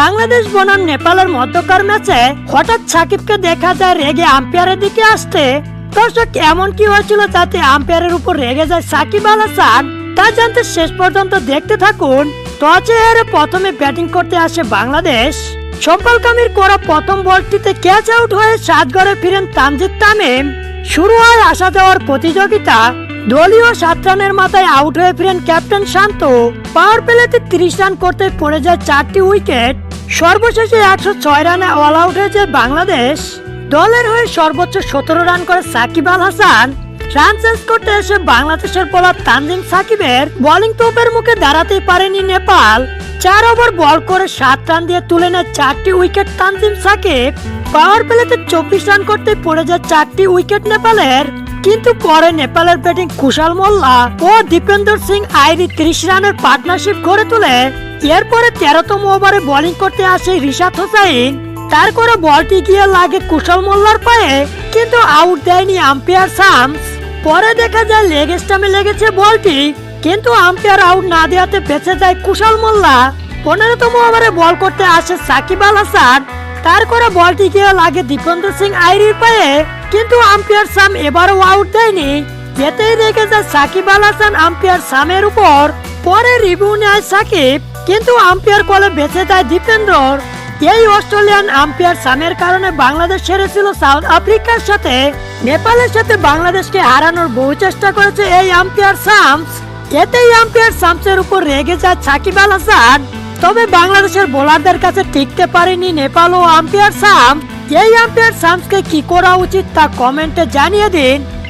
বাংলাদেশ বনাম নেপালের মধ্যকার ম্যাচে হঠাৎ সাকিবকে দেখা যায় রেগে আম্পায়ারের দিকে আসতে। দর্শক, এমন কি হয়েছিল যাতে আম্পায়ারের উপর রেগে যায় সাকিব আল হাসান? তা জানতে শেষ পর্যন্ত দেখতে থাকুন। টসে হেরে প্রথমে ব্যাটিং করতে আসে বাংলাদেশ। সম্পল কামির করা প্রথম বলটিতে ক্যাচ আউট হয়ে ঘরে ফিরেন তানজিদ তামিম। শুরু হয় আসা যাওয়ার প্রতিযোগিতা। দলীয় সাত রানের মাথায় আউট হয়ে ফিরেন ক্যাপ্টেন শান্ত। পাওয়ার প্লেতে তিরিশ রান করতে পড়ে যায় চারটি উইকেট। সর্বশেষে একশো ছয় রানে অল আউট হয়েছে বাংলাদেশ। দলের হয়ে সর্বোচ্চ সতেরো রান করে সাকিব আল হাসান। রান চেঞ্জ করতে এসে বাংলাদেশের বোলার তানজিম সাকিবের বোলিং তোপের মুখে দাঁড়াতেই পারেনি নেপাল। চার ওভার বল করে সাত রান দিয়ে তুলে নেয় চারটি উইকেট তানজিম সাকিব। পাওয়ার প্লেতে চব্বিশ রান করতে পড়ে যায় চারটি উইকেট নেপালের। কিন্তু পরে নেপালের ব্যাটিং কুশাল মোল্লা ও দীপেন্দর সিং আইরি ত্রিশ রানের পার্টনারশিপ গড়ে তোলে। এরপরে তেরোতম ওভারে বোলিং করতে আসে রিশাদ হোসাইন। তার করে বলটি গিয়ে লাগে কুশল মোল্লার পায়ে, কিন্তু আউট দেয়নি আম্পায়ার সামস পরে দেখা যায় লেগ স্টামে লেগেছে বলটি কিন্তু আম্পায়ার আউট না দেওয়াতে বেঁচে যায় কুশল মোল্লা। পনেরোতম ওভারে বল করতে আসে সাকিব আল হাসান। তার করে বলটি গিয়ে লাগে দীপেন্দ্র সিং আইরির পায়ে, কিন্তু আম্পায়ার সাম এবারও আউট দেয়নি। যেতেই রেখে যায় সাকিব আল হাসান আম্পায়ার সামের উপর। পরে রিভিউ নেয় সাকিব। কিন্তু আম্পায়ার কলে বেঁচে যায় দীপেন্দ্র এই অস্ট্রেলিয়ান আম্পায়ার সামের কারণে বাংলাদেশ হেরেছিল সাউথ আফ্রিকার সাথে। নেপালের সাথে বাংলাদেশকে হারানোর বহু চেষ্টা করেছে এই আম্পায়ার সামস। এতেই আম্পায়ার সামসের উপর রেগে যায় সাকিব আল হাসান। তবে বাংলাদেশের বোলারদের কাছে টিকতে পারেনি নেপাল ও আম্পায়ার সাম। এই আম্পায়ার সামসকে কি করা উচিত তা কমেন্টে জানিয়ে দিন।